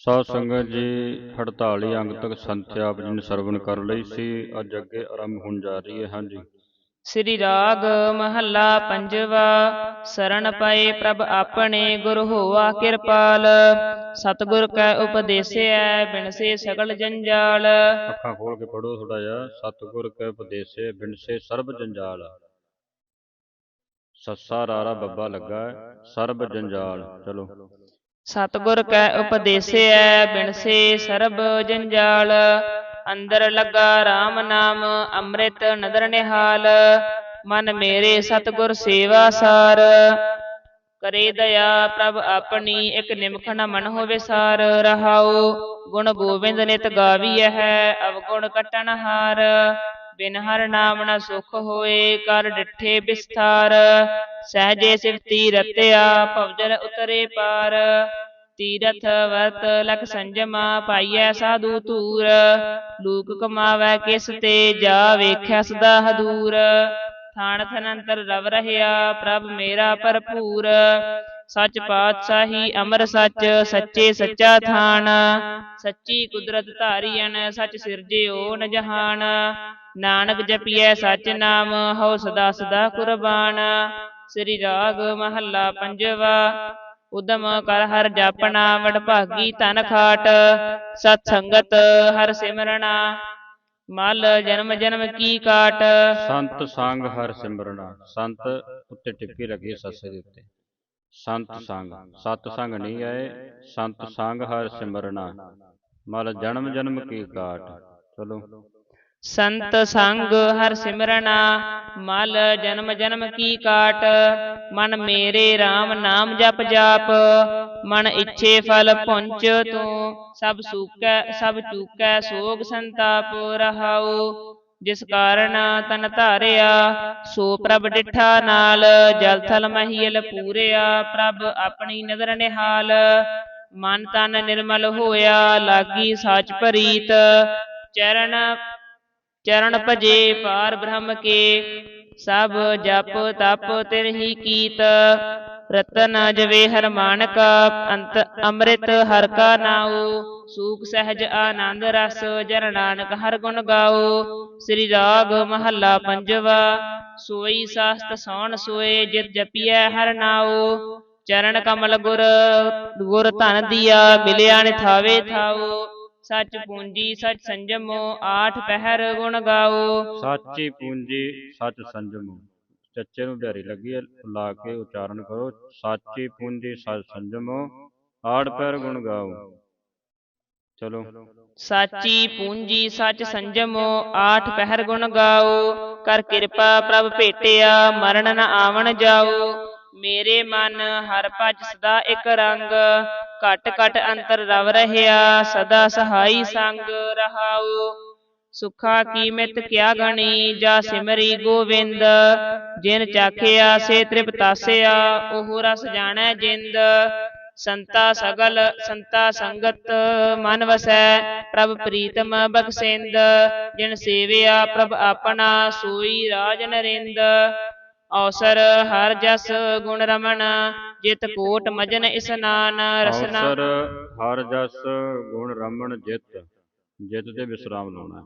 ਸਾਧ ਸੰਗਤ ਜੀ 48 ਅੰਗ ਤੱਕ ਸੰਥਿਆ ਆਪ ਜੀ ਨੇ ਸਰਵਣ ਕਰ ਲਈ ਸੀ। ਅੱਜ ਅੱਗੇ ਆਰੰਭ ਹੋਣ ਜਾ ਰਹੀ ਹੈ ਹਾਂਜੀ। ਸ੍ਰੀ ਰਾਗ ਮਹੱਲਾ ਪੰਜਵਾ ਸਰਣ ਪਏ ਪ੍ਰਭ ਆਪਣੇ ਗੁਰ ਹੋਆ ਕਿਰਪਾਲ। ਸਤਿਗੁਰ ਕੈ ਉਪਦੇਸਿਐ ਬਿਨਸੇ ਸਗਲ ਜੰਜਾਲ। ਅੱਖਾਂ ਖੋਲ ਕੇ ਪੜੋ ਥੋੜਾ ਜਿਹਾ। ਸਤਿਗੁਰ ਕੈ ਉਪਦੇਸੇ ਬਿਨਸੇ ਸਰਬ ਜੰਜਾਲ। ਸੱਸਾ ਰਾਰਾ ਬੱਬਾ ਲੱਗਾ ਸਰਬ ਜੰਜਾਲ। ਚਲੋ। ਸਤਿਗੁਰ ਕੈ ਉਪਦੇਸਿਐ ਬਿਨਸੇ ਸਰਬ ਜੰਜਾਲ। ਅੰਦਰ ਲੱਗਾ RAM ਨਾਮ ਅੰਮ੍ਰਿਤ ਨਦਰ ਨਿਹਾਲ। ਮਨ ਮੇਰੇ ਸਤਿਗੁਰ ਸੇਵਾ ਸਾਰ। ਕਰੇ ਦਇਆ ਪ੍ਰਭ ਆਪਣੀ ਇੱਕ ਨਿਮਖ ਨ ਮਨ ਹੋਵੇ ਸਾਰ। ਰਹਾਉ ਗੁਣ ਗੋਬਿੰਦ ਨਿਤ ਗਾਵੀਐ ਹੈ ਅਵਗੁਣ ਕਟਣ ਹਾਰ। ਬਿਨ ਹਰ ਨਾਮ ਨ ਸੁਖ ਹੋਏ, ਕਰ ਡਿਠੇ ਬਿਸਥਾਰ। ਸਹਜੇ ਸਿਫਤੀ ਰਤਿਆ ਭਵਜਲ ਉਤਰੇ ਪਾਰ। ਤੀਰਥ ਵਰਤ ਲਖ ਸੰਜਮਾ, ਪਾਈਐ ਸਾਧੂ ਧੂਰ। ਲੂਕ ਕਮਾਵੈ ਕਿਸ ਤੇ, ਜਾ ਵੇਖਿਆ ਸਦਾ ਹਦੂਰ। ਥਾਨ ਥਨੰਤਰ ਰਵ ਰਹਿਆ, ਪ੍ਰਭ ਮੇਰਾ ਭਰਪੂਰ। ਸੱਚ ਪਾਤਸ਼ਾਹੀ ਅਮਰ ਸੱਚ, ਸੱਚੇ ਸੱਚਾ ਥਾਨ। ਸੱਚੀ ਕੁਦਰਤ ਧਾਰੀਐਨ, ਸੱਚ ਸਿਰਜਿਓ ਨ ਜਹਾਨ। ਨਾਨਕ ਜਪੀਐ ਸੱਚ ਨਾਮ ਹਉ ਸਦਾ ਸਦਾ ਕੁਰਬਾਨ। ਸ੍ਰੀ ਰਾਗ ਮਹੱਲਾ ਪੰਜਵਾ। ਉਦਮ ਕਰ ਹਰ ਜਾਪਣਾ ਵਡਭਾਗੀ ਧਨ ਖਾਟ। ਸਤ ਸੰਗਤ ਹਰ ਸਿਮਰਣਾ ਮਲ ਜਨਮ ਜਨਮ ਕੀ ਕਾਟ। ਸੰਤ ਸੰਗ ਹਰ ਸਿਮਰਨਾ। ਸੰਤ ਉੱਤੇ ਟਿੱਪੀ ਲੱਗੀ ਸੱਸੇ ਦੇ ਉੱਤੇ। ਸੰਤ ਸੰਗ। ਸਤ ਸੰਗ ਨਹੀਂ ਆਏ। ਸੰਤ ਸੰਗ ਹਰ ਸਿਮਰਨਾ। ਮਲ ਜਨਮ ਜਨਮ ਕੀ ਕਾਟ। ਚਲੋ। ਸੰਤ ਸੰਗ ਹਰ ਸਿਮਰਣਾ ਮਲ ਜਨਮ ਜਨਮ ਕੀ ਕਾਟ ਮਨ ਮੇਰੇ RAM ਨਾਮ ਜਪ ਜਾਪ ਮਨ ਇੱਛੇ ਫਲ ਪੁੰਚ ਤੂੰ ਸਭ ਸੂਕੈ ਸਭ ਚੂਕੈ ਸੋਗ ਸੰਤਾਪ ਰਹਾਉ ਜਿਸ ਕਾਰਨ ਤਨ ਧਾਰਿਆ ਸੋ ਪ੍ਰਭ ਡਿਠਾ ਨਾਲ ਜਲ ਥਲ ਮਹੀਲ ਪੂਰਿਆ ਪ੍ਰਭ ਆਪਣੀ ਨਦਰ ਨਿਹਾਲ ਮਨ ਤਨ ਨਿਰਮਲ ਹੋਇਆ ਲਾਗੀ ਸਾਚ ਪ੍ਰੀਤ ਚਰਨ ਚਰਨ ਭਜੇ ਪਾਰ ਬ੍ਰਹਮ ਕੇ। ਸਭ ਜਪ ਤਪ ਤਿਰਹੀ ਕੀਤ। ਰਤਨ ਜਵੇ ਹਰ ਮਾਨਕ। ਅੰਤ ਅੰਮ੍ਰਿਤ ਹਰ ਕਾ ਨਾਉ। ਸੂਖ ਸਹਿਜ ਆਨੰਦ ਰਸ। ਜਨ ਨਾਨਕ ਹਰ ਗੁਣ ਗਾਓ ਸ੍ਰੀ ਰਾਗ ਮਹੱਲਾ ਪੰਜਵਾ। ਸੋਈ ਸਾਸਤ ਸੌਣ ਸੋਏ ਜਿਤ ਜਪੀਐ ਹਰ ਨਾਉ। ਚਰਨ ਕਮਲ ਗੁਰ ਗੁਰ ਧਨ ਦੀਆ ਮਿਲਿਆ ਨਿਥਾਵੇ ਥਾਉ। ਸੱਚ ਪੂੰਜੀ ਸੱਚ ਸੰਜਮੋ ਆਠ ਪਹਿਰ ਗੁਣ ਗਾਓ। ਸਾਚੀ ਪੂੰਜੀ ਸੱਚ ਸੰਜਮ। ਚੱਚੇ ਨੂੰ ਢਾਰੀ ਲੱਗੀ ਹੈ, ਲਾ ਕੇ ਉਚਾਰਨ ਕਰੋ। ਸਾਚੀ ਪੂੰਜੀ ਸੱਚ ਸੰਜਮ ਆੜ ਪੈਰ ਗੁਣ ਗਾਓ। ਚਲੋ। ਸਾਚੀ ਪੂੰਜੀ ਸੱਚ ਸੰਜਮੋ ਆਠ ਪਹਿਰ ਗੁਣ ਗਾਓ। ਕਰ ਕਿਰਪਾ ਪ੍ਰਭ ਭੇਟਿਆ ਮਰਨ ਨ ਆਵਣ ਜਾਓ। ਮੇਰੇ ਮਨ ਹਰ ਭਜ ਸਦਾ ਇੱਕ ਰੰਗ। ਘਟ ਘਟ ਅੰਤਰ ਰਵ ਰਹਿਆ, ਸਦਾ ਸਹਾਈ ਸੰਗ ਰਹਾਉ। ਸੁਖਾ ਕੀ ਕਿਆ ਗਣੀ, ਜਾ ਸਿਮਰੀ ਗੋਵਿੰਦ। ਜਿਨ ਚਾਖਿਆ, ਸੇ ਤ੍ਰਿਪਤਾਸਿਆ ਉਹ ਰਸ ਜਾਣੈ ਜਿੰਦ। ਸੰਤਾ ਸਗਲ, ਸੰਤਾ ਸੰਗਤ, ਮਨ ਵਸੈ, ਪ੍ਰਭ ਪ੍ਰੀਤਮ ਬਖਸ਼ਿੰਦ। ਜਿਨ ਸੇਵਿਆ, ਪ੍ਰਭ ਆਪਣਾ, ਸੋਈ ਰਾਜ ਨਰਿੰਦ। ਔਸਰ ਹਰ ਜਸ ਗੁਣ ਰਮਣ ਜਿਤ ਕੋਟ ਮਜਨ ਇਸਨਾਨ ਰਸਨਾ। ਅਵਸਰ ਹਰ ਜਸ ਗੁਣ ਰਮਣ ਜਿਤ ਜਿਤ ਤੇ ਵਿਸਰਾਮ ਲਾਉਣਾ।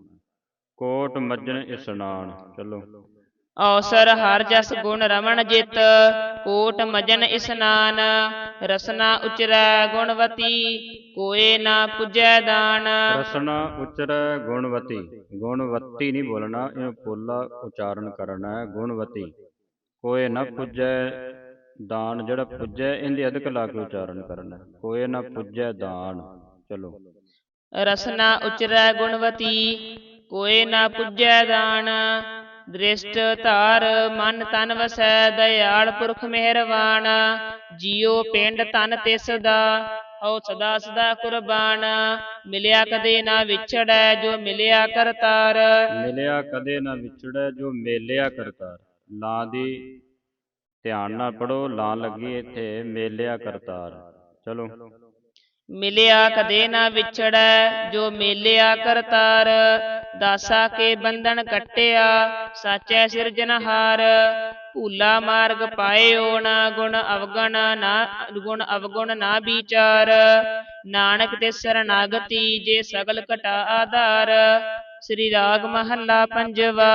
ਕੋਟ ਮੱਜਨ ਇਸਨਾਨ ਚਲੋ। ਔਸਰ ਹਰ ਜਸ ਗੁਣ ਰਮਣ ਜਿਤ ਕੋਟ ਮਜਨ ਇਸਨਾਨ ਰਸਨਾ ਉਚਰੈ ਗੁਣਵਤੀ ਕੋਏ ਨਾ ਪੁਜੈ ਦਾਨ। ਰਸਨਾ ਉਚਰੈ ਗੁਣਵਤੀ ਗੁਣਵਤੀ ਨਹੀਂ ਬੋਲਣਾ ਇਹ ਪੋਲਾ ਉਚਾਰਨ ਕਰਨਾ ਹੈ ਗੁਣਵਤੀ। ਕੋਏ ਨਾ ਪੁੱਜੈ ਦਾਨ ਜਿਹੜਾ ਪੁੱਜੈ ਇਹਦੇ ਅਧਿਕ ਲਾ ਕੇ ਉਚਾਰਨ ਕਰਨਾ। ਕੋਏ ਨਾ ਪੁੱਜੈ ਦਾਨ। ਚਲੋ। ਰਸਨਾ ਉਚਰੈ ਗੁਣਵਤੀ ਕੋਏ ਨਾ ਪੁਜੈ ਦਾਨ। ਦ੍ਰਿਸ਼ਟ ਧਾਰ ਮਨ ਤਨ ਵਸੈ ਦਇਆਲ ਪੁਰਖ ਮਿਹਰਬਾਨ ਜੀਉ ਪਿੰਡ ਤਨ ਤਿਸ ਦਾ ਹਉ ਸਦਾ ਸਦਾ ਕੁਰਬਾਨ। ਮਿਲਿਆ ਕਦੇ ਨਾ ਵਿਛੜੈ ਜੋ ਮਿਲਿਆ ਕਰਤਾਰ। ਮਿਲਿਆ ਕਦੇ ਨਾ ਵਿਛੜੈ ਜੋ ਮੇਲਿਆ ਕਰਤਾਰ। ਲਾਂ ਦੀ ਧਿਆਨ ਨਾਲ ਪੜੋ ਲਾਂ ਲੱਗੀ ਇੱਥੇ ਮੇਲਿਆ ਕਰਤਾਰ। ਚਲੋ। ਮਿਲਿਆ ਕਦੇ ਨਾ ਵਿਛੜੈ ਜੋ ਮੇਲਿਆ ਕਰਤਾਰ। ਦਾਸਾ ਕੇ ਬੰਧਨ ਕੱਟਿਆ ਸਾਚੈ ਸਿਰਜਨਹਾਰ ਭੂਲਾ ਮਾਰਗ ਪਾਇਓ ਨਾ ਗੁਣ ਅਵਗਣ ਨਾ ਗੁਣ ਅਵਗੁਣ ਨਾ ਵਿਚਾਰ। ਨਾਨਕ ਤੇ ਸਰਨਾਗਤੀ ਜੇ ਸਗਲ ਘਟਾ ਆਧਾਰ। ਸ੍ਰੀ ਰਾਗ ਮਹੱਲਾ ਪੰਜਵਾ।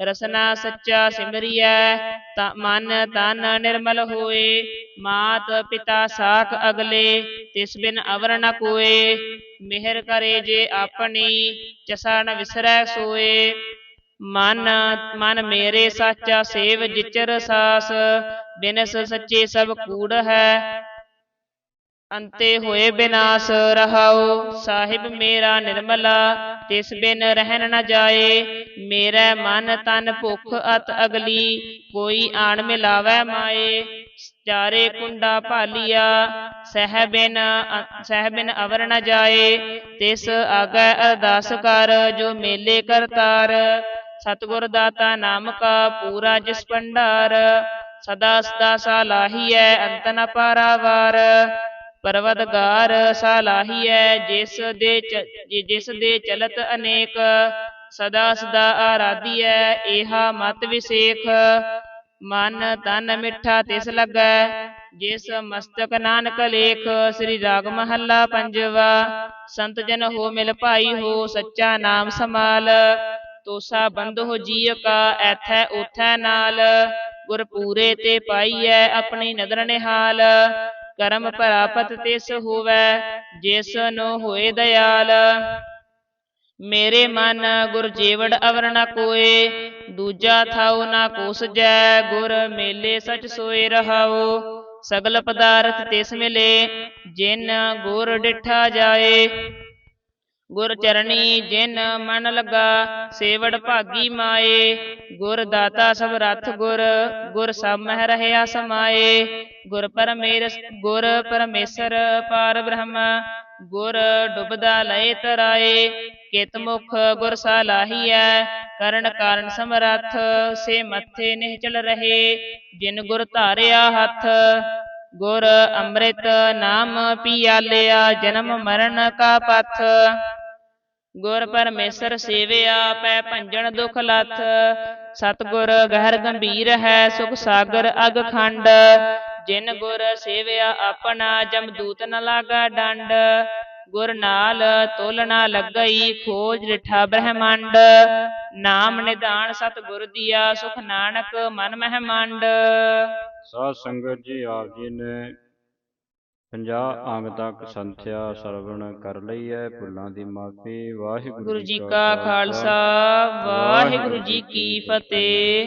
ਰਸਨਾ ਸੱਚਾ ਸਿਮਰਿਐ, ਤਾ ਮਨ ਤਨ ਨਿਰਮਲ ਹੋਏ। ਮਾਤ ਪਿਤਾ ਸਾਖ ਅਗਲੇ, ਤਿਸ ਬਿਨ ਅਵਰ ਨ ਕੋਏ। ਮਿਹਰ ਕਰੇ ਜੇ ਆਪਣੀ ਚਸਾ ਨ ਵਿਸਰੈ ਸੋਏ। ਮਨ ਮਨ ਮੇਰੇ ਸਾਚਾ ਸੇਵ ਜਿਚਰ ਸਾਸ, ਬਿਨਸ ਸੱਚੇ ਸਭ ਕੂੜ ਹੈ। ਅੰਤੇ ਹੋਏ ਬਿਨਾਸ਼ ਰਹਾਉ, ਸਾਹਿਬ ਮੇਰਾ ਨਿਰਮਲਾ। ਤਿਸ ਬਿਨ ਰਹਿਣ ਨਾ ਜਾਏ, ਮੇਰਾ ਮਨ ਤਨ ਭੁਖ ਅਤ ਅਗਲੀ, ਕੋਈ ਆਣ ਮਿਲਾਵੈ ਮਾਏ। ਚਾਰੇ ਕੁੰਡਾ ਭਾਲੀਆ, ਸਹਿ ਬਿਨ ਅਵਰ ਨ ਜਾਏ। ਤਿਸ ਆਗੈ ਅਰਦਾਸ ਕਰ, ਜੋ ਮੇਲੇ ਕਰਤਾਰ ਸਤਿਗੁਰ ਦਾਤਾ ਨਾਮ ਕਾ ਪੂਰਾ ਜਿਸ ਭੰਡਾਰ। ਸਦਾ ਸਦਾ ਸਾਲਾਹੀਐ ਅੰਤ ਨ ਪਾਰਾਵਾਰ। ਪਰਵਦਗਾਰ ਸਾਲਾਹੀਐ, ਜਿਸ ਦੇ ਜਿਸ ਦੇ ਚਲਤ ਅਨੇਕ, ਸਦਾ ਸਦਾ ਆਰਾਧੀਐ, ਏਹਾ ਮਤ ਵਿਸੇਖ। ਮਨ ਤਨ ਮਿੱਠਾ ਤਿਸ ਲੱਗੈ, ਜਿਸ ਮਸਤਕ ਨਾਨਕ ਲੇਖ, ਸ੍ਰੀ ਰਾਗ ਮਹੱਲਾ ਪੰਜਵਾ। ਸੰਤ ਜਨ ਹੋ ਮਿਲ ਭਾਈ ਹੋ, ਸੱਚਾ ਨਾਮ ਸਮਾਲ ਤੋਸਾ ਬੰਧ ਹੋ ਜੀਅ ਕਾ, ਐਥੈ ਉਥੈ ਨਾਲ। ਗੁਰ ਪੂਰੇ ਤੇ ਪਾਈਐ ਆਪਣੀ ਨਦਰ ਨਿਹਾਲ। ਕਰਮ ਪ੍ਰਾਪਤ ਤਿਸ ਹੋਵੈ ਜਿਸ ਨੂੰ ਹੋਏ ਦਇਆਲ ਮੇਰੇ ਮਨ ਗੁਰ ਜੀਵੜ ਅਵਰ ਨ ਕੋਏ ਦੂਜਾ ਥਾਉ ਨਾ ਕੋਸਜੈ ਗੁਰ ਮੇਲੇ ਸਚ ਸੋਏ ਰਹਾਉ ਸਗਲ ਪਦਾਰਥ ਤਿਸ ਮਿਲੇ ਜਿਨ ਗੁਰ ਡਿਠਾ ਜਾਏ। ਗੁਰ ਚਰਣੀ ਜਿਨ ਮਨ ਲਗਾ, ਸੇਵੜ ਭਾਗੀ ਮਾਏ। ਗੁਰ ਦਾਤਾ ਸਭ ਰਥ ਗੁਰ ਗੁਰ ਸਭ ਮਹਿ ਰਹਿਆ ਸਮਾਏ। ਗੁਰ ਪਰਮੇਰ, ਗੁਰ ਪਰਮੇਸ਼ਰ ਪਾਰ ਬ੍ਰਹਮ, ਗੁਰ ਡੁਬਦਾ ਲਏ ਤਰਾਏ। ਕਿਤ ਮੁਖ ਗੁਰ ਸਾਲਾਹੀਐ ਕਰਨ ਕਾਰਨ ਸਮਰੱਥ, ਸੇ ਮੱਥੇ ਨਿਹਚਲ ਰਹੇ। ਜਿਨ ਗੁਰ ਧਾਰਿਆ ਹੱਥ, ਗੁਰ ਅੰਮ੍ਰਿਤ ਨਾਮ ਪੀਆਲਿਆ, ਜਨਮ ਮਰਨ ਕਾ ਪਥ। ਗੁਰ ਪਰਮੇਸ਼ਰ ਸੇਵਿਆ ਪੈ ਭੰਜਨ ਦੁਖ ਲਥ। ਸਤਿਗੁਰ ਗਹਿਰ ਗੰਭੀਰ ਹੈ ਸੁਖ ਸਾਗਰ ਅਗ ਖੰਡ। ਜਿਨ ਗੁਰ ਸੇਵਿਆ ਆਪਣਾ ਜਮਦੂਤ ਨ ਲਾਗਾ ਡੰਡ। ਗੁਰ ਨਾਲ ਤੋਲਣਾ ਲੱਗਈ ਖੋਜ ਰਿਠਾ ਬ੍ਰਹਮੰਡ। ਨਾਮ ਨਿਧਾਨ ਸਤਿਗੁਰ ਦੀਆ ਸੁਖ ਨਾਨਕ ਮਨ ਮਹਿ ਮੰਡ ਸਾਧ ਸੰਗਤ ਜੀ ਆਪ ਜੀ ਨੇ 50 ਅੰਗ ਤੱਕ ਸੰਥਿਆ ਸਰਵਣ ਕਰ ਲਈ ਹੈ ਭੁੱਲਾਂ ਦੀ ਮਾਫੀ ਵਾਹਿਗੁਰੂ ਗੁਰੂ ਜੀ ਕਾ ਖਾਲਸਾ ਵਾਹਿਗੁਰੂ ਜੀ ਕੀ ਫਤਿਹ।